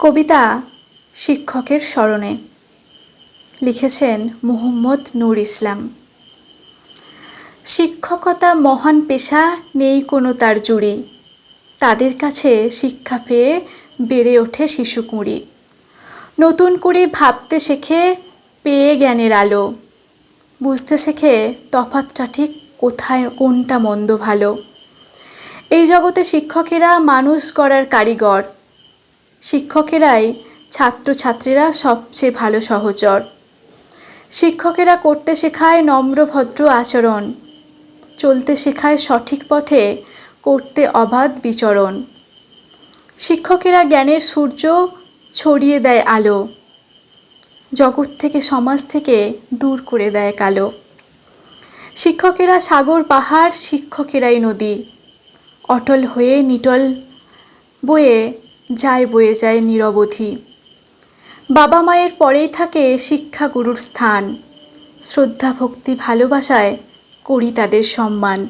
কবিতা শিক্ষকের স্মরণে। লিখেছেন মুহম্মদ নূর ইসলাম। শিক্ষকতা মহান পেশা, নেই কোনো তার জুড়ি। তাদের কাছে শিক্ষা পেয়ে বেড়ে ওঠে শিশু কুঁড়ি। নতুন করে ভাবতে শেখে পেয়ে জ্ঞানের আলো। বুঝতে শেখে তফাতটা ঠিক কোথায়, কোনটা মন্দ ভালো। এই জগতে শিক্ষকেরা মানুষ করার কারিগর। শিক্ষকেরাই ছাত্রছাত্রীরা সবচেয়ে ভালো সহচর। শিক্ষকেরা করতে শেখায় নম্রভদ্র আচরণ। চলতে শেখায় সঠিক পথে করতে অবাধ বিচরণ। শিক্ষকেরা জ্ঞানের সূর্য ছড়িয়ে দেয় আলো। জগৎ থেকে, সমাজ থেকে দূর করে দেয় কালো। শিক্ষকেরা সাগর, পাহাড়, শিক্ষকেরাই নদী। অটল হয়ে নিটল বয়ে যায় বয়ে যায় নিরবধি। বাবা মায়ের পরেই থাকে শিক্ষাগুরুর স্থান। শ্রদ্ধা ভক্তি ভালোবাসায় করি তাদের সম্মান।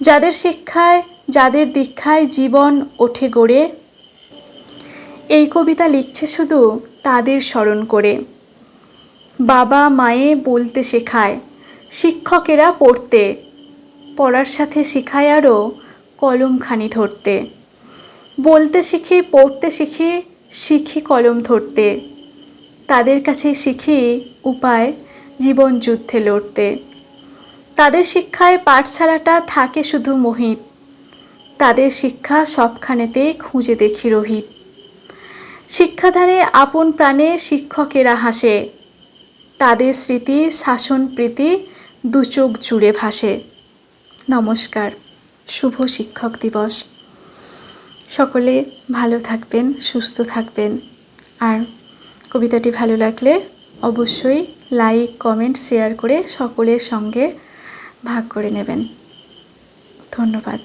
যাদের শিক্ষায়, যাদের দীক্ষায় জীবন ওঠে গড়ে, এই কবিতা লিখছে শুধু তাদের স্মরণ করে। বাবা মায়ে বলতে শেখায়, শিক্ষকেরা পড়তে, পড়ার সাথে শেখায় আরও কলমখানি ধরতে। বলতে শিখি, পড়তে শিখি শিখি কলম ধরতে। তাদের কাছে শিখি উপায় জীবন যুদ্ধে লড়তে। তাদের শিক্ষায় পাঠশালাটা থাকে শুধু মোহিত। তাদের শিক্ষা সবখানেতে খুঁজে দেখি রোহিত। শিক্ষাধারে আপন প্রাণে শিক্ষকেরা হাসে। তাদের স্মৃতি, শাসন প্রীতি দু চোখ জুড়ে ভাসে। নমস্কার, শুভ শিক্ষক দিবস। সকলে ভালো থাকবেন, সুস্থ থাকবেন। আর কবিতাটি ভালো লাগলে অবশ্যই লাইক কমেন্ট শেয়ার করে সকলের সঙ্গে ভাগ করে নেবেন। ধন্যবাদ।